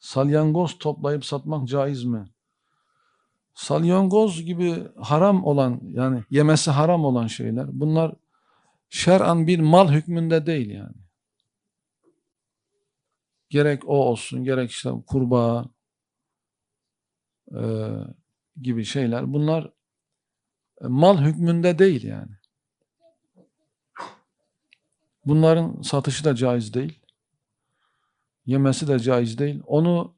salyangoz toplayıp satmak caiz mi? Salyangoz gibi haram olan yani yemesi haram olan şeyler bunlar şer'an bir mal hükmünde değil yani. Gerek o olsun gerek işte kurbağa e, gibi şeyler bunlar e, mal hükmünde değil yani. Bunların satışı da caiz değil. Yemesi de caiz değil. Onu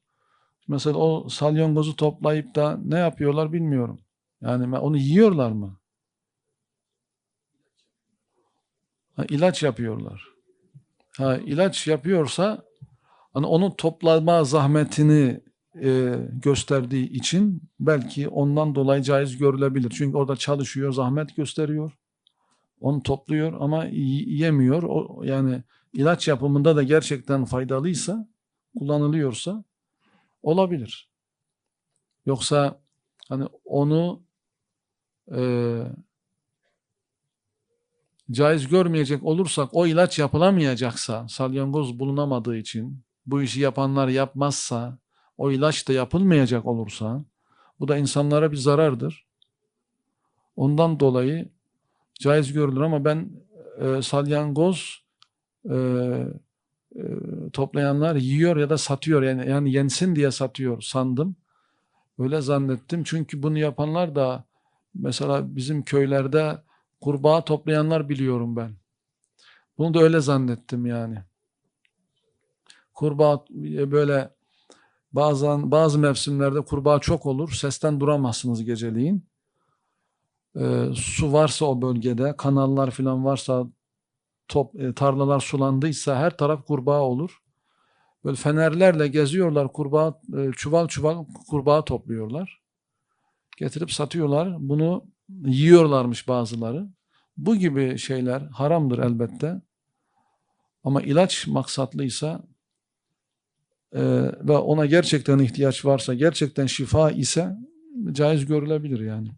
mesela o salyangozu toplayıp da ne yapıyorlar bilmiyorum. Yani onu yiyorlar mı? Ha, ilaç yapıyorlar. Ha, ilaç yapıyorsa hani onu toplama zahmetini e, gösterdiği için belki ondan dolayı caiz görülebilir. Çünkü orada çalışıyor, zahmet gösteriyor. Onu topluyor ama yemiyor. O, yani ilaç yapımında da gerçekten faydalıysa, kullanılıyorsa olabilir. Yoksa hani onu e, caiz görmeyecek olursak o ilaç yapılamayacaksa salyangoz bulunamadığı için bu işi yapanlar yapmazsa o ilaç da yapılmayacak olursa bu da insanlara bir zarardır. Ondan dolayı caiz görülür ama ben e, salyangoz e, e, toplayanlar yiyor ya da satıyor yani yani yensin diye satıyor sandım. Öyle zannettim. Çünkü bunu yapanlar da mesela bizim köylerde kurbağa toplayanlar biliyorum ben. Bunu da öyle zannettim yani. Kurbağa e, böyle bazen bazı mevsimlerde kurbağa çok olur. Sesten duramazsınız geceliğin. Ee, su varsa o bölgede, kanallar falan varsa, top, e, tarlalar sulandıysa her taraf kurbağa olur. Böyle fenerlerle geziyorlar kurbağa, e, çuval çuval kurbağa topluyorlar. Getirip satıyorlar. Bunu yiyorlarmış bazıları. Bu gibi şeyler haramdır elbette. Ama ilaç maksatlıysa e, ve ona gerçekten ihtiyaç varsa, gerçekten şifa ise caiz görülebilir yani.